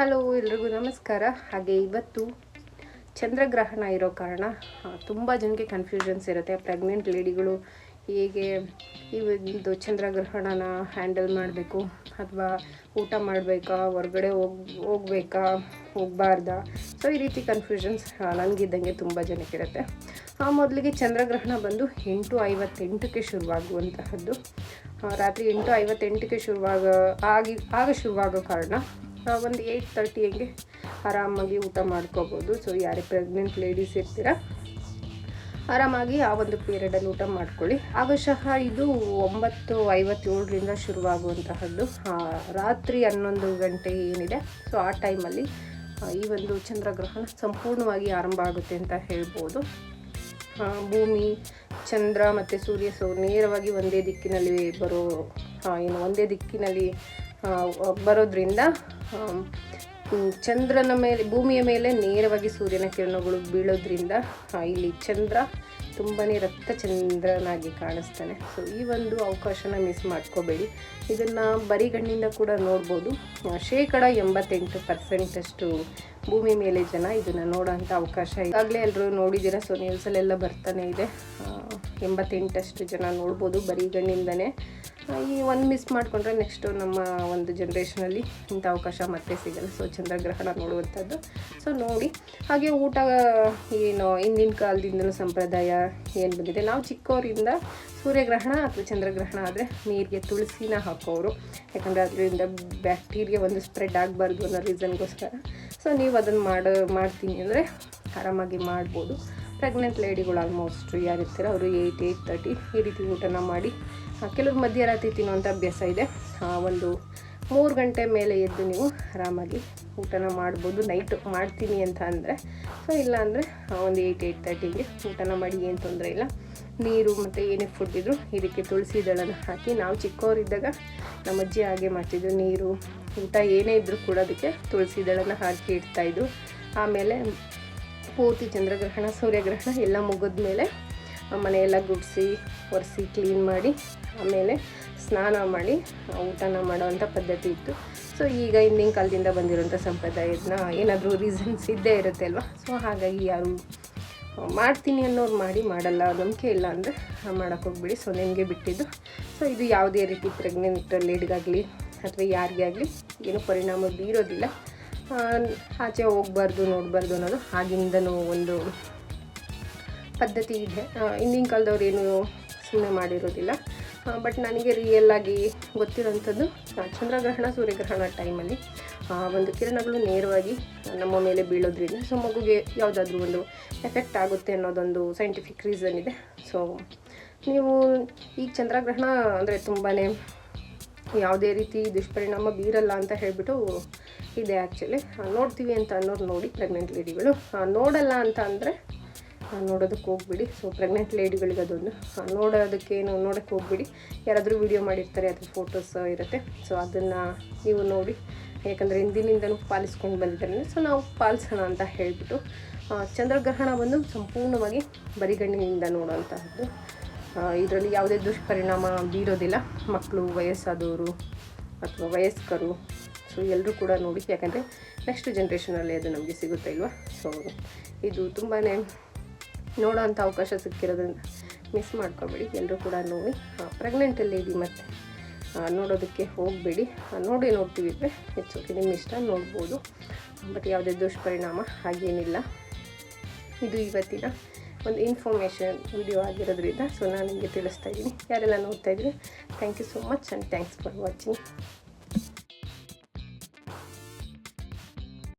Hello, ಎಲ್ರಿಗೂ ನಮಸ್ಕಾರ. ಹಾಗೆ ಇವತ್ತು ಚಂದ್ರಗ್ರಹಣ ಇರೋ ಕಾರಣ ತುಂಬ ಜನಕ್ಕೆ ಕನ್ಫ್ಯೂಷನ್ಸ್ ಇರುತ್ತೆ. ಪ್ರೆಗ್ನೆಂಟ್ ಲೇಡಿಗಳು ಹೇಗೆ ಒಂದು ಚಂದ್ರಗ್ರಹಣನ ಹ್ಯಾಂಡಲ್ ಮಾಡಬೇಕು, ಅಥವಾ ಊಟ ಮಾಡಬೇಕಾ, ಹೊರಗಡೆ ಹೋಗಿ, ಹೋಗ್ಬೇಕಾ, ಹೋಗಬಾರ್ದಾ? ಸೊ ಈ ರೀತಿ ಕನ್ಫ್ಯೂಷನ್ಸ್ ನನಗಿದ್ದಂಗೆ ತುಂಬ ಜನಕ್ಕಿರುತ್ತೆ ಆ ಮೊದಲಿಗೆ ಚಂದ್ರಗ್ರಹಣ ಬಂದು ಎಂಟು ಐವತ್ತೆಂಟಕ್ಕೆ ಶುರುವಾಗುವಂತಹದ್ದು. ರಾತ್ರಿ ಎಂಟು ಐವತ್ತೆಂಟಕ್ಕೆ ಶುರುವಾಗ, ಆಗಿ, ಆಗ ಶುರುವಾಗೋ ಕಾರಣ ಒಂದು ಏಯ್ಟ್ ತರ್ಟಿ ಹಂಗೆ ಆರಾಮಾಗಿ ಊಟ ಮಾಡ್ಕೋಬೋದು. ಸೊ ಯಾರೇ ಪ್ರೆಗ್ನೆಂಟ್ ಲೇಡೀಸ್ ಇರ್ತೀರ, ಆರಾಮಾಗಿ ಆ ಒಂದು ಪೀರಿಯಡಲ್ಲಿ ಊಟ ಮಾಡ್ಕೊಳ್ಳಿ. ಆಗಶಃ ಇದು ಒಂಬತ್ತು ಐವತ್ತೇಳರಿಂದ ಶುರುವಾಗುವಂತಹದ್ದು. ರಾತ್ರಿ ಹನ್ನೊಂದು ಗಂಟೆ ಏನಿದೆ ಸೊ ಆ ಟೈಮಲ್ಲಿ ಈ ಒಂದು ಚಂದ್ರಗ್ರಹಣ ಸಂಪೂರ್ಣವಾಗಿ ಆರಂಭ ಆಗುತ್ತೆ ಅಂತ ಹೇಳ್ಬೋದು. ಭೂಮಿ, ಚಂದ್ರ ಮತ್ತು ಸೂರ್ಯ ಸೊ ನೇರವಾಗಿ ಒಂದೇ ದಿಕ್ಕಿನಲ್ಲಿ ಬರೋ ಏನು, ಒಂದೇ ದಿಕ್ಕಿನಲ್ಲಿ ಬರೋದ್ರಿಂದ ಚಂದ್ರನ ಮೇಲೆ, ಭೂಮಿಯ ಮೇಲೆ ನೇರವಾಗಿ ಸೂರ್ಯನ ಕಿರಣಗಳು ಬೀಳೋದ್ರಿಂದ ಇಲ್ಲಿ ಚಂದ್ರ ತುಂಬಾ ರಕ್ತ ಚಂದ್ರನಾಗಿ ಕಾಣಿಸ್ತಾನೆ. ಸೊ ಈ ಒಂದು ಅವಕಾಶನ ಮಿಸ್ ಮಾಡ್ಕೋಬೇಡಿ. ಇದನ್ನು ಬರಿಗಣ್ಣಿಂದ ಕೂಡ ನೋಡ್ಬೋದು. ಶೇಕಡ ಎಂಬತ್ತೆಂಟು ಪರ್ಸೆಂಟಷ್ಟು ಭೂಮಿ ಮೇಲೆ ಜನ ಇದನ್ನು ನೋಡೋಂಥ ಅವಕಾಶ ಈಗಾಗಲೇ ಎಲ್ಲರೂ ನೋಡಿದ್ದೀರಾ? ಸೊ ನ್ಯೂಸಲ್ಲೆಲ್ಲ ಬರ್ತಾನೆ ಇದೆ. ಎಂಬತ್ತೆಂಟಷ್ಟು ಜನ ನೋಡ್ಬೋದು ಬರಿಗಣ್ಣಿಂದನೇ. ಈ ಒಂದು ಮಿಸ್ ಮಾಡಿಕೊಂಡ್ರೆ ನೆಕ್ಸ್ಟು ನಮ್ಮ ಒಂದು ಜನ್ರೇಷನಲ್ಲಿ ಇಂಥ ಅವಕಾಶ ಮತ್ತೆ ಸಿಗಲ್ಲ. ಸೊ ಚಂದ್ರಗ್ರಹಣ ನೋಡುವಂಥದ್ದು. ಸೊ ನೋಡಿ. ಹಾಗೆ ಊಟ, ಏನು, ಹಿಂದಿನ ಕಾಲದಿಂದಲೂ ಸಂಪ್ರದಾಯ ಏನು ಬಂದಿದೆ? ನಾವು ಚಿಕ್ಕವರಿಂದ ಸೂರ್ಯಗ್ರಹಣ ಅಥವಾ ಚಂದ್ರಗ್ರಹಣ ಆದರೆ ನೀರಿಗೆ ತುಳಸಿನ ಹಾಕೋರು. ಯಾಕಂದರೆ ಅದರಿಂದ ಬ್ಯಾಕ್ಟೀರಿಯಾ ಒಂದು ಸ್ಪ್ರೆಡ್ ಆಗಬಾರ್ದು ಅನ್ನೋ ರೀಸನ್ಗೋಸ್ಕರ ಸೊ ನೀವು ಅದನ್ನು ಮಾಡೋ, ಮಾಡ್ತೀನಿ ಅಂದರೆ ಆರಾಮಾಗಿ ಮಾಡ್ಬೋದು. ಪ್ರೆಗ್ನೆಂಟ್ ಲೇಡಿಗಳು ಆಲ್ಮೋಸ್ಟ್ ಯಾರಿರ್ತೀರ? ಅವರು ಏಯ್ಟ್ ಏಯ್ಟ್ ತರ್ಟಿ ಈ ರೀತಿ ಊಟನ ಮಾಡಿ ಕೆಲವ್ರು ಮಧ್ಯರಾತ್ರಿ ತಿನ್ನುವಂಥ ಅಭ್ಯಾಸ ಇದೆ. ಒಂದು ಮೂರು ಗಂಟೆ ಮೇಲೆ ಎದ್ದು ನೀವು ಆರಾಮಾಗಿ ಊಟನ ಮಾಡ್ಬೋದು. ನೈಟ್ ಮಾಡ್ತೀನಿ ಅಂತ ಅಂದರೆ ಸೊ ಇಲ್ಲ ಅಂದರೆ ಒಂದು ಏಯ್ಟ್ ಏಯ್ಟ್ ತರ್ಟಿಗೆ ಊಟನ ಮಾಡಿ, ಏನು ತೊಂದರೆ ಇಲ್ಲ. ನೀರು ಮತ್ತು ಏನೇ ಫುಡ್ ಇದ್ದರೂ ಇದಕ್ಕೆ ತುಳಸಿ ದಳನ ಹಾಕಿ, ನಾವು ಚಿಕ್ಕವರಿದ್ದಾಗ ನಮ್ಮ ಅಜ್ಜಿ ಹಾಗೆ ಮಾಡ್ತಿದ್ರು. ನೀರು, ಊಟ ಏನೇ ಇದ್ದರೂ ಕೂಡ ಅದಕ್ಕೆ ತುಳಸಿ ದಳನ ಹಾಕಿ ಇಡ್ತಾಯಿದ್ರು ಆಮೇಲೆ ಪೂರ್ತಿ ಚಂದ್ರಗ್ರಹಣ, ಸೂರ್ಯಗ್ರಹಣ ಎಲ್ಲ ಮುಗಿದ ಮೇಲೆ ಮನೆಯೆಲ್ಲ ಗುಡಿಸಿ, ಒರೆಸಿ ಕ್ಲೀನ್ ಮಾಡಿ, ಆಮೇಲೆ ಸ್ನಾನ ಮಾಡಿ, ಊಟನ ಮಾಡೋವಂಥ ಪದ್ಧತಿ ಇತ್ತು. ಸೊ ಈಗ ಹಿಂದಿನ ಕಾಲದಿಂದ ಬಂದಿರೋಂಥ ಸಂಪ್ರದಾಯದನ್ನ ಏನಾದರೂ ರೀಸನ್ಸ್ ಇದ್ದೇ ಇರುತ್ತೆ ಅಲ್ವಾ? ಸೊ ಹಾಗಾಗಿ ಯಾರು ಮಾಡ್ತೀನಿ ಅನ್ನೋರು ಮಾಡಿ ಮಾಡಲ್ಲ ನಂಬಿಕೆ ಇಲ್ಲ ಅಂದರೆ ಮಾಡೋಕ್ಕೆ ಹೋಗ್ಬಿಡಿ. ಸೊ ನಿಮಗೆ ಬಿಟ್ಟಿದ್ದು. ಸೊ ಇದು ಯಾವುದೇ ರೀತಿ ಪ್ರೆಗ್ನೆಂಟ್ ಲೇಡ್ಗಾಗಲಿ ಅಥವಾ ಯಾರಿಗೆ ಆಗಲಿ ಏನೂ ಪರಿಣಾಮ ಬೀರೋದಿಲ್ಲ. ಆಚೆ ಹೋಗ್ಬಾರ್ದು, ನೋಡಬಾರ್ದು ಅನ್ನೋದು ಆಗಿಂದನೂ ಒಂದು ಪದ್ಧತಿ ಇದೆ. ಹಿಂದಿನ ಕಾಲದವ್ರು ಏನು ಸುಮ್ಮನೆ ಮಾಡಿರೋದಿಲ್ಲ. ಬಟ್ ನನಗೆ ರಿಯಲ್ ಆಗಿ ಗೊತ್ತಿರೋಂಥದ್ದು ಚಂದ್ರಗ್ರಹಣ, ಸೂರ್ಯಗ್ರಹಣ ಟೈಮಲ್ಲಿ ಒಂದು ಕಿರಣಗಳು ನೇರವಾಗಿ ನಮ್ಮ ಮೇಲೆ ಬೀಳೋದ್ರಿಂದ, ಸೊ ಮಗುಗೆ ಯಾವುದಾದ್ರೂ ಒಂದು ಎಫೆಕ್ಟ್ ಆಗುತ್ತೆ ಅನ್ನೋದೊಂದು ಸೈಂಟಿಫಿಕ್ ರೀಸನ್ ಇದೆ. ಸೊ ನೀವು ಈಗ ಚಂದ್ರಗ್ರಹಣ ಅಂದರೆ ತುಂಬಾ ಯಾವುದೇ ರೀತಿ ದುಷ್ಪರಿಣಾಮ ಬೀರಲ್ಲ ಅಂತ ಹೇಳಿಬಿಟ್ಟು ಇದೆ ಆ್ಯಕ್ಚುಲಿ ನೋಡ್ತೀವಿ ಅಂತ ಅನ್ನೋರು ನೋಡಿ ಪ್ರೆಗ್ನೆಂಟ್ ಲೇಡಿಗಳು ನೋಡಲ್ಲ ಅಂತ ಅಂದರೆ ನೋಡೋದಕ್ಕೆ ಹೋಗ್ಬಿಡಿ. ಸೊ ಪ್ರೆಗ್ನೆಂಟ್ ಲೇಡಿಗಳಿಗೆ ಅದೊಂದು ಆ, ನೋಡೋದಕ್ಕೇನು ನೋಡೋಕ್ಕೆ ಹೋಗ್ಬಿಡಿ. ಯಾರಾದರೂ ವಿಡಿಯೋ ಮಾಡಿರ್ತಾರೆ ಅದ್ರ ಫೋಟೋಸ್ ಇರುತ್ತೆ. ಸೊ ಅದನ್ನು ನೀವು ನೋಡಿ ಯಾಕಂದರೆ ಹಿಂದಿನಿಂದನೂ ಪಾಲಿಸ್ಕೊಂಡು ಬಂದಿದ್ದಾರೆ ಸೊ ನಾವು ಪಾಲಿಸೋಣ ಅಂತ ಹೇಳಿಬಿಟ್ಟು ಚಂದ್ರಗ್ರಹಣ ಬಂದು ಸಂಪೂರ್ಣವಾಗಿ ಬರಿಗಣ್ಣಿನಿಂದ ನೋಡೋವಂತಹದ್ದು ಇದರಲ್ಲಿ ಯಾವುದೇ ದುಷ್ಪರಿಣಾಮ ಬೀರೋದಿಲ್ಲ. ಮಕ್ಕಳು ವಯಸ್ಸಾದವರು ಅಥವಾ ವಯಸ್ಕರು ಸೊ ಎಲ್ಲರೂ ಕೂಡ ನೋಡಿ ಯಾಕಂದರೆ ನೆಕ್ಸ್ಟ್ ಜನ್ರೇಷನಲ್ಲಿ ಅದು ನಮಗೆ ಸಿಗುತ್ತೆ ಇಲ್ವಾ? ಸೊ ಇದು ತುಂಬಾ ನೋಡೋಂಥ ಅವಕಾಶ ಸಿಕ್ಕಿರೋದ್ರಿಂದ ಮಿಸ್ ಮಾಡ್ಕೊಬೇಡಿ. ಎಲ್ಲರೂ ಕೂಡ ನೋಡಿ. ಪ್ರೆಗ್ನೆಂಟ್ ಲೇಡಿ ಮತ್ತು. ನೋಡೋದಕ್ಕೆ ಹೋಗಬೇಡಿ. ನೋಡಿ ನೋಡ್ತೀವಿ ಇದ್ರೆ ಹೆಚ್ಚು ನಿಮ್ಮ ಇಷ್ಟ ನೋಡ್ಬೋದು. ಬಟ್ ಯಾವುದೇ ದುಷ್ಪರಿಣಾಮ ಹಾಗೇನಿಲ್ಲ. ಇದು ಇವತ್ತಿನ ಒಂದು ಇನ್ಫಾರ್ಮೇಷನ್ ವಿಡಿಯೋ ಆಗಿರೋದ್ರಿಂದ ಸೊ ನಾನು ನಿಮಗೆ ತಿಳಿಸ್ತಾ ಇದ್ದೀನಿ. ಯಾರೆಲ್ಲ ನೋಡ್ತಾ ಇದ್ದೀನಿ thank you so much and thanks for watching